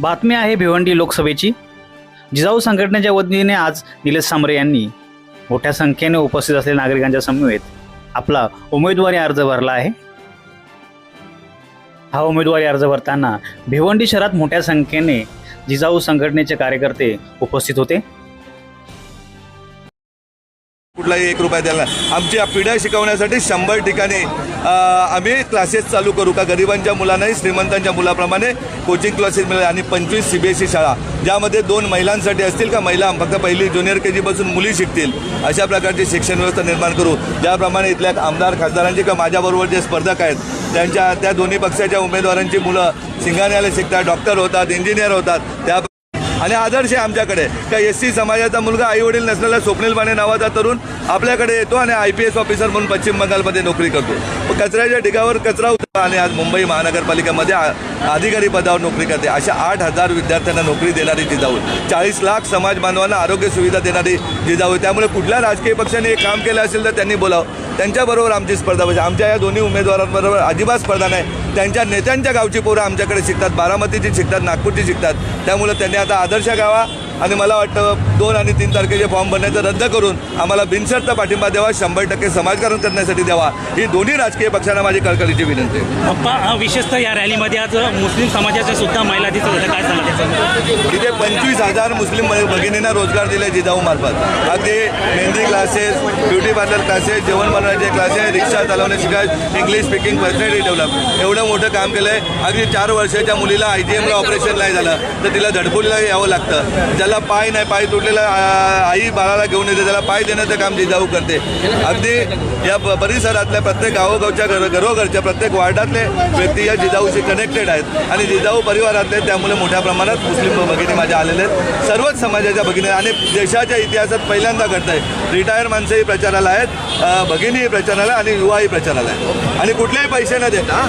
बातमी आहे भिवंडी लोकसभेची. जिजाऊ संघटनेच्या वतीने आज निलेश सांबरे यांनी मोठ्या संख्येने उपस्थित असलेल्या नागरिकांच्या समवेत आपला उमेदवारी अर्ज भरला आहे. हा उमेदवारी अर्ज भरताना भिवंडी शहरात मोठ्या संख्येने जिजाऊ संघटनेचे कार्यकर्ते उपस्थित होते. कुठलाही एक रुपया द्यायला. आमची आमच्या पिढ्या शिकवण्यासाठी शंभर ठिकाणी आम्ही क्लासेस चालू करू का गरिबांच्या मुलांनाही श्रीमंतांच्या मुलाप्रमाणे कोचिंग क्लासेस मिळेल आणि पंचवीस सी बी एस ई शाळा ज्यामध्ये दोन महिलांसाठी असतील का महिला फक्त पहिली ज्युनियर के जीपासून मुली शिकतील अशा प्रकारची शिक्षण व्यवस्था निर्माण करू. ज्याप्रमाणे इथल्या आमदार खासदारांचे किंवा माझ्याबरोबर जे स्पर्धक आहेत त्यांच्या त्या दोन्ही पक्षाच्या उमेदवारांची मुलं सिंगाण्याला शिकतात डॉक्टर होतात इंजिनियर होतात त्या आणि आदर्श आहे आमच्याकडे. का एस सी समाजाचा मुलगा आई वडील नसलेला स्वप्नील माने नावाचा तरुण आपल्याकडे येतो आणि आय पी एस ऑफिसर म्हणून पश्चिम बंगालमध्ये नोकरी करतो. कचऱ्याच्या ढिगावर कचरा उचलतो आणि आज मुंबई महानगरपालिकेमध्ये अधिकारी पदावर नोकरी करते. अशा आठ हजार विद्यार्थ्यांना नोकरी देणारी जिजाऊ. चाळीस लाख समाज बांधवांना आरोग्य सुविधा देणारी जिजाऊ त्यामुळे कुठल्या राजकीय पक्षाने हे काम केलं असेल तर त्यांनी बोलावं. त्यांच्याबरोबर आमची स्पर्धा पाहिजे आमच्या या दोन्ही उमेदवारांबरोबर अजिबात स्पर्धा नाही. त्यांच्या नेत्यांच्या गावची पोरं आमच्याकडे शिकतात. बारामतीची शिकतात नागपूरची शिकतात. त्यामुळे त्यांनी आता आदर्श गावा. आणि मला वाटतं दोन आणि तीन तारखेचे फॉर्म भरण्याचं रद्द करून आम्हाला बिनशर्त पाठिंबा द्यावा शंभर टक्के समाजकारण करण्यासाठी द्यावा. ही दोन्ही राजकीय पक्षांना माझी कळकळीची विनंती आहे. विशेषतः या रॅलीमध्ये आज मुस्लिम समाजाच्या सुद्धा महिला दिसत काय तिथे पंचवीस हजार मुस्लिम भगिनींना रोजगार दिले जिजाऊ मार्फत. अगदी mehndi classes beauty parlour classes जेवण बनवण्याचे क्लासेस रिक्षा चालवणे शिकाय इंग्लिश स्पीकिंग पर्सनॅलिटी डेव्हलप एवढं मोठं काम केलं आहे अगदी चार वर्षाच्या मुलीला आय जी एमला ऑपरेशन नाही झालं तर तिला झडपूरला यावं लागतं. ज्याला पाय नाही पाय तुटलेला आई बाळाला घेऊन येते त्याला पाय देण्याचं काम जिजाऊ करते. अगदी या परिसरातल्या प्रत्येक गावोगावच्या घर घरोघरच्या प्रत्येक वार्डातले व्यक्ती या जिजाऊशी कनेक्टेड आहेत. आणि जिजाऊ परिवारातले त्यामुळे मोठ्या प्रमाणात मुस्लिम भगिनी माझ्या आलेल्या आहेत. सर्वच समाजाच्या भगिनी आणि देशाच्या इतिहासात पहिल्यांदा घडत आहे रिटायर माणसंही प्रचाराला आहेत भगिनीही प्रचाराला आणि युवाही प्रचाराला आहेत. आणि कुठलेही पैसे न देता